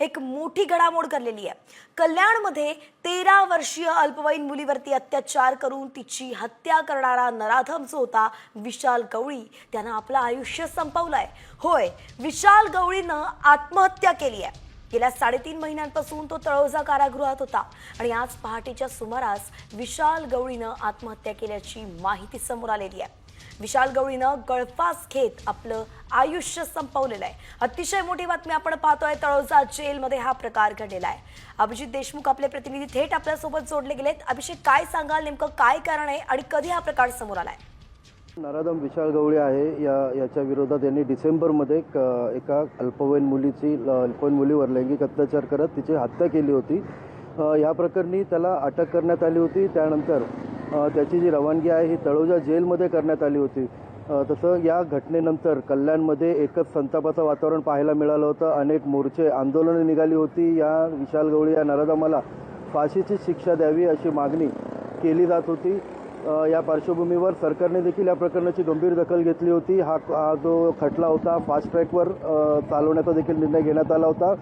एक मोठी घडामोड करलेली आहे. कल्याणमध्ये तेरा वर्षीय अल्पवयीन मुलीवरती अत्याचार करून तिची हत्या करणारा नराधम जो होता विशाल गवळी. त्यानं आपलं आयुष्य संपवलंय. होय विशाल गवळीनं आत्महत्या केली आहे. गेल्या साडेतीन महिन्यांपासून तो तळोजा कारागृहात होता आणि आज पहाटेच्या सुमारास विशाल गवळीनं आत्महत्या केल्याची माहिती समोर आलेली आहे. विशाल गवळीनं गळफास घेत आपलं आयुष्य संपवलेलं आहे. अतिशय मोठी बातमी आपण पाहतोय तळोजा जेलमध्ये हा प्रकार घडलेला आहे. अभिजित देशमुख आपले प्रतिनिधी थेट आपल्यासोबत जोडले गेलेत. अभिषेक काय सांगाल नेमकं? काय कारण आहे आणि कधी हा प्रकार समोर आलाय? नराधम विशाल गवळी आहे. या याच्या विरोधात यांनी डिसेंबरमध्ये क एका अल्पवयीन मुलीची अल्पवयीन मुलीवर लैंगिक अत्याचार करत तिची हत्या केली होती. या प्रकरणी त्याला अटक करण्यात आली होती. त्यानंतर त्याची जी रवानगी आहे ही तळोजा जेलमध्ये करण्यात आली होती. तसं या घटनेनंतर कल्याणमध्ये एकच संतापाचं वातावरण पाहायला मिळालं होतं. अनेक मोर्चे आंदोलनं निघाली होती. या विशाल गवळी या नराधमाला फाशीची शिक्षा द्यावी अशी मागणी केली जात होती. या पार्श्वभूमीवर सरकारने देखील या प्रकरणाची गंभीर दखल घेतली होती. हा हा जो खटला होता फास्ट ट्रॅकवर चालवण्याचा देखील निर्णय घेण्यात आला होता.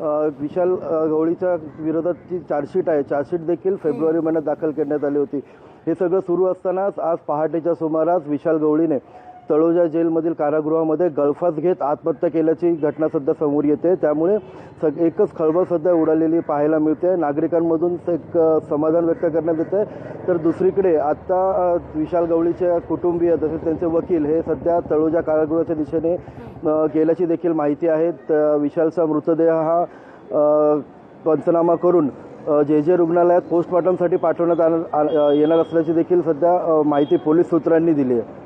विशाल गवळीच्या विरोधात जी चार्जशीट आहे. चार्जशीट देखील फेब्रुवारी महिन्यात दाखल करण्यात आली होती. हे सगळं सुरू असतानाच आज पहाटेच्या सुमारास विशाल गवळीने तळोजा जेलमधील कारागृहामध्ये गळफास घेत आत्महत्या केल्याची घटना सध्या समोर येते. त्यामुळे सग एकच खळबळ सध्या उडालेली पाहायला मिळते. नागरिकांमधून एक समाधान व्यक्त करण्यात येते. तर दुसरीकडे आत्ता विशाल गवळीचे कुटुंबीय तसेच त्यांचे वकील हे सध्या तळोजा कारागृहाच्या दिशेने केल्याची गेल्याची देखील माहिती आहे. विशालचा मृतदेह हा पंचनामा करून जे जे रुग्णालयात पोस्टमॉर्टमसाठी पाठवण्यात आलं- आ- येणार असल्याची देखील सध्या माहिती पोलीस सूत्रांनी दिली आहे.